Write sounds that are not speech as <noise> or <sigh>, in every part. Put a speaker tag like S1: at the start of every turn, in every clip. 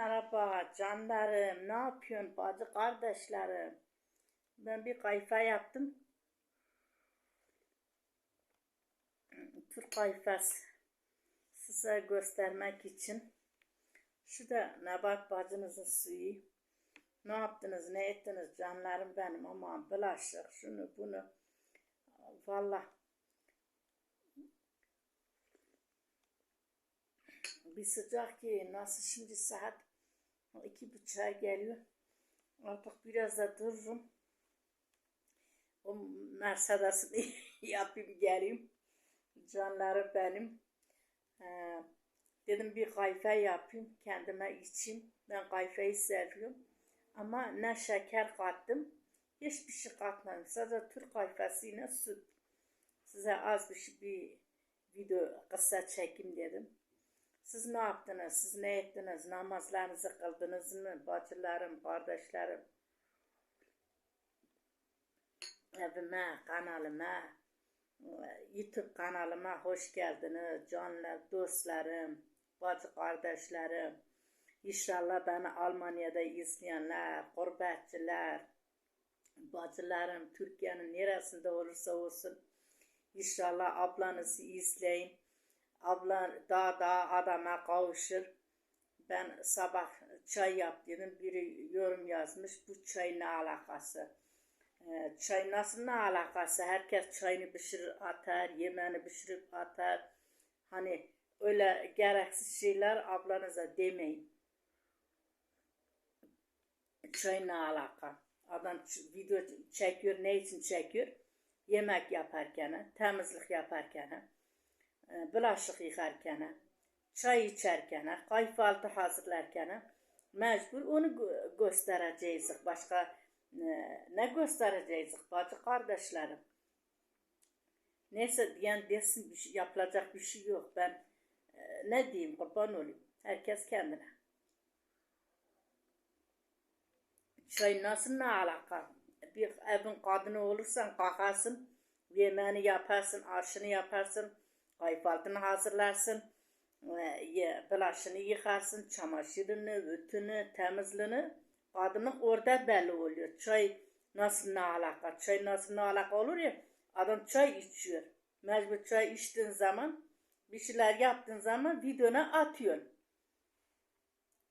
S1: Merhaba canlarım, ne yapıyorsun bacı kardeşlerim? Ben bir kayfa yaptım. Türk kayfası size göstermek için. Şu da Nebat bacınızın suyu. Ne yaptınız, ne ettiniz canlarım benim aman bulaşık şunu bunu. Vallahi bir sıcak ki nasıl şimdi saat iki buçuğa geliyor. Artık biraz da dururum. O Mercedes'ini <laughs> yapayım geleyim. Canlarım benim. Ee, dedim bir kayfe yapayım kendime içeyim. Ben kayfeyi seviyorum. Ama ne şeker kattım. Hiçbir şey katmadım. Sadece Türk kayfasıyla süt. Size az bir şey bir video kısa çekeyim dedim. Siz ne yaptınız? Siz ne ettiniz? Namazlarınızı kıldınız mı? Bacılarım, kardeşlerim. Evime, kanalıma, YouTube kanalıma hoş geldiniz. Canlar, dostlarım, bacı kardeşlerim. İnşallah beni Almanya'da izleyenler, gurbetçiler, bacılarım, Türkiye'nin neresinde olursa olsun. İnşallah ablanızı izleyin. Abla daha daha adama kavuşur. Ben sabah çay yap dedim. Biri yorum yazmış. Bu çay ne alakası? Ee, çay nasıl ne alakası? Herkes çayını pişirir atar, yemeğini pişirip atar. Hani öyle gereksiz şeyler ablanıza demeyin. Çay ne alaka? Adam video çekiyor, ne için çekiyor? Yemek yaparken, temizlik yaparken bulaşık yıkarken, çay içerken, kahvaltı hazırlarken mecbur onu gö- göstereceğiz. Başka e, ne göstereceğiz bacı kardeşlerim? Neyse diyen desin bir şey, yapılacak bir şey yok. Ben e, ne diyeyim kurban olayım. Herkes kendine. Çay nasıl ne alaka? Bir evin kadını olursan kalkarsın, yemeğini yaparsın, aşını yaparsın, kahvaltını hazırlarsın, e, bulaşını yıkarsın, çamaşırını, ütünü, temizliğini. Kadının orada belli oluyor. Çay nasıl ne alaka? Çay nasıl ne alaka olur ya? Adam çay içiyor. Mecbur çay içtiğin zaman, bir şeyler yaptığın zaman videona atıyorsun.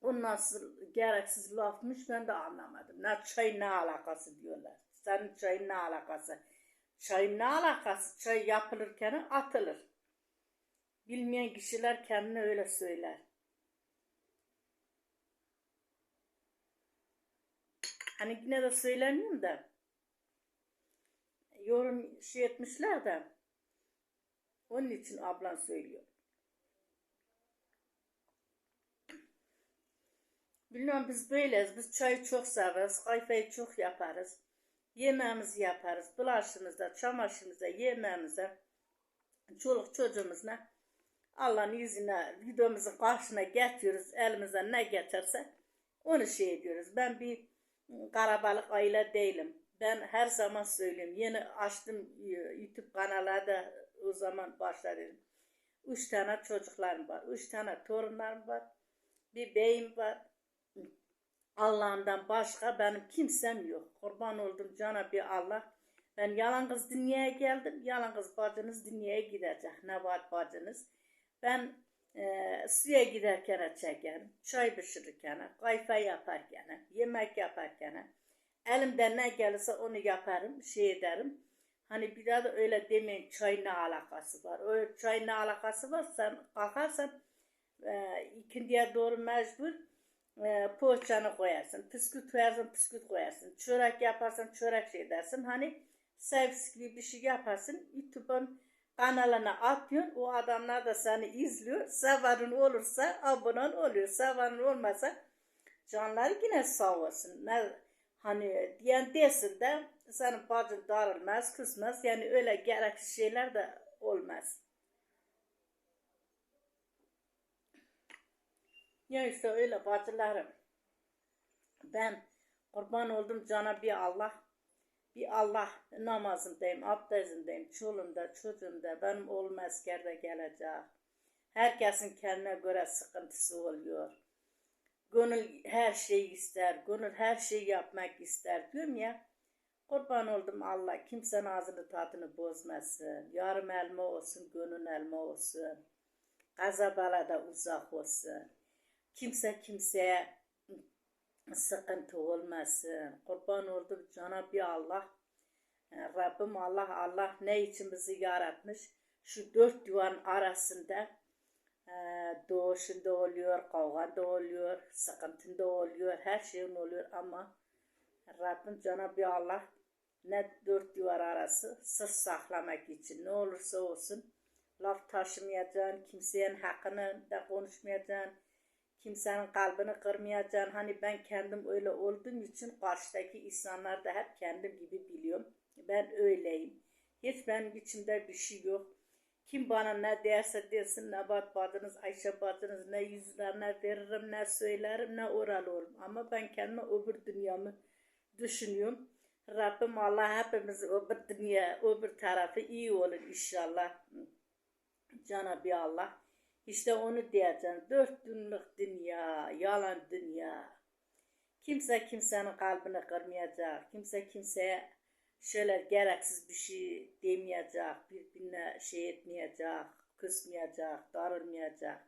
S1: O nasıl gereksiz lafmış ben de anlamadım. Ne çay ne alakası diyorlar. Senin çayın ne alakası? Çayın ne alakası? Çay yapılırken atılır. Bilmeyen kişiler kendine öyle söyler. Hani yine de söylemiyorum da yorum şey etmişler de onun için ablan söylüyor. Bilmiyorum biz böyleyiz. Biz çayı çok severiz. Kayfayı çok yaparız. Yemeğimizi yaparız. Bulaşımızda, çamaşırımızda, yemeğimizde, çoluk çocuğumuzla Allah'ın izniyle videomuzun karşına getiriyoruz. Elimizden ne getirse onu şey ediyoruz. Ben bir karabalık aile değilim. Ben her zaman söylüyorum. Yeni açtım e, YouTube kanallarda o zaman başladım. Üç tane çocuklarım var. Üç tane torunlarım var. Bir beyim var. Allah'ımdan başka benim kimsem yok. Kurban oldum cana bir Allah. Ben yalan kız dünyaya geldim. Yalan kız bacınız dünyaya gidecek. Nebat bacınız. Ben e, suya giderken çekerim. Çay pişirirken, kayfa yaparken, yemek yaparken. Elimden ne gelirse onu yaparım, şey ederim. Hani bir daha da öyle demeyin çay ne alakası var. O çay ne alakası var sen kalkarsan e, ikindiye doğru mecbur e, poğaçanı koyarsın. Püsküt koyarsın, püsküt koyarsın. Çörek yaparsan çörek şey dersin. Hani servis gibi bir şey yaparsın. YouTube'un kanalına atıyorsun. O adamlar da seni izliyor. Severin olursa abone oluyor. Severin olmasa canları yine sağ olsun. Ne, hani diyen desin de senin bacın darılmaz, kısmaz. Yani öyle gereksiz şeyler de olmaz. Ya işte öyle bacılarım. Ben kurban oldum cana bir Allah. Bir Allah namazındayım, abdestimdeyim, çoluğumda, çocuğumda. Benim oğlum askerde gelecek. Herkesin kendine göre sıkıntısı oluyor. Gönül her şeyi ister. Gönül her şeyi yapmak ister. Diyorum ya. Kurban oldum Allah. Kimsenin ağzını tadını bozmasın. Yarım elma olsun, gönül elma olsun. Kaza da uzak olsun. Kimse kimseye sıkıntı olmasın. Kurban oldum Cenab-ı Allah. e, Rabbim Allah Allah ne için bizi yaratmış? Şu dört duvarın arasında e, doğuşunda oluyor, kavganda oluyor, sıkıntında oluyor, her şeyin oluyor ama Rabbim Cenab-ı Allah ne dört duvar arası sır saklamak için ne olursa olsun laf taşımayacaksın, kimsenin hakkını da konuşmayacaksın, kimsenin kalbini kırmayacaksın. Hani ben kendim öyle olduğum için karşıdaki insanlar da hep kendim gibi biliyorum. Ben öyleyim. Hiç benim içimde bir şey yok. Kim bana ne derse desin, ne bat bacınız, Ayşe bacınız, ne yüzlerine veririm, ne söylerim, ne oralı olurum. Ama ben kendime öbür dünyamı düşünüyorum. Rabbim Allah hepimiz öbür dünya, öbür tarafı iyi olur inşallah. Cenab-ı Allah. İşte onu diyeceğim. Dört günlük dünya, yalan dünya. Kimse kimsenin kalbini kırmayacak. Kimse kimseye şöyle gereksiz bir şey demeyecek. Birbirine şey etmeyecek. Kısmayacak, darılmayacak.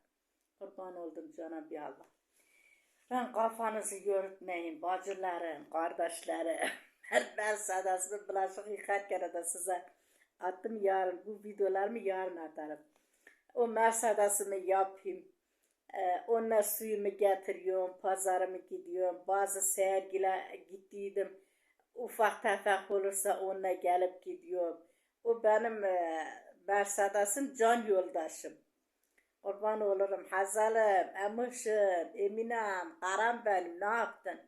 S1: Kurban oldum Cenab-ı Allah. Ben kafanızı yürütmeyin bacılarım, kardeşlerim. <laughs> Her ben sadasını bulaşık yıkarken de size attım yarın. Bu videolarımı yarın atarım. O Mercedes'imi yapayım. Ee, onunla suyumu getiriyorum, pazarımı gidiyorum. Bazı sergile gittiydim. Ufak tefek olursa onunla gelip gidiyorum. O benim e, Mercedes'im can yoldaşım. Kurban olurum. Hazalım, Emişim, Eminem, Karam benim ne yaptın?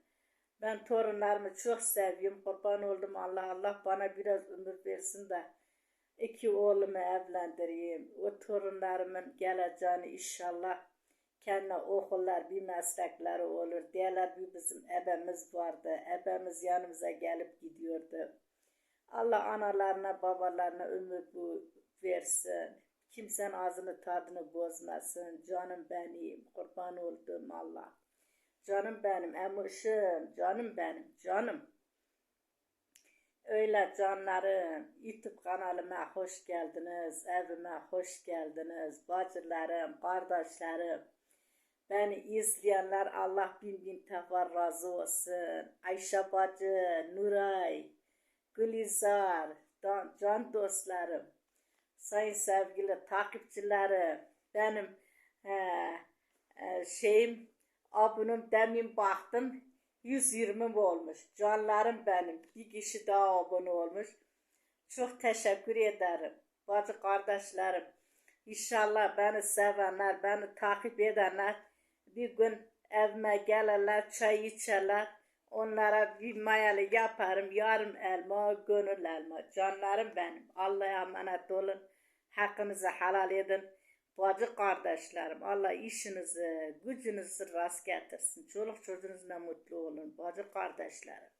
S1: Ben torunlarımı çok seviyorum. Kurban oldum Allah Allah bana biraz ömür versin de iki oğlumu evlendireyim. O torunlarımın geleceğini inşallah kendine okullar bir meslekleri olur. Diğerler bir bizim ebemiz vardı. Ebemiz yanımıza gelip gidiyordu. Allah analarına babalarına ömür bu versin. Kimsenin ağzını tadını bozmasın. Canım benim. Kurban olduğum Allah. Canım benim. Emişim. Canım benim. Canım. Öyle canlarım, YouTube kanalıma hoş geldiniz, evime hoş geldiniz, bacılarım, kardeşlerim. Beni izleyenler Allah bin bin defa razı olsun. Ayşe bacı, Nuray, Gülizar, can dostlarım, sayın sevgili takipçilerim, benim eee, eee, şeyim, abunum demin baktım, 120 olmuş. Canlarım benim. Bir kişi daha abone olmuş. Çok teşekkür ederim. Bacı kardeşlerim. İnşallah beni sevenler, beni takip edenler bir gün evime gelirler, çay içerler. Onlara bir mayalı yaparım. Yarım elma, gönül elma. Canlarım benim. Allah'a emanet olun. Hakkınızı helal edin. Bacı kardeşlerim, Allah işinizi, gücünüzü rast getirsin. Çoluk çocuğunuzla mutlu olun. Bacı kardeşlerim.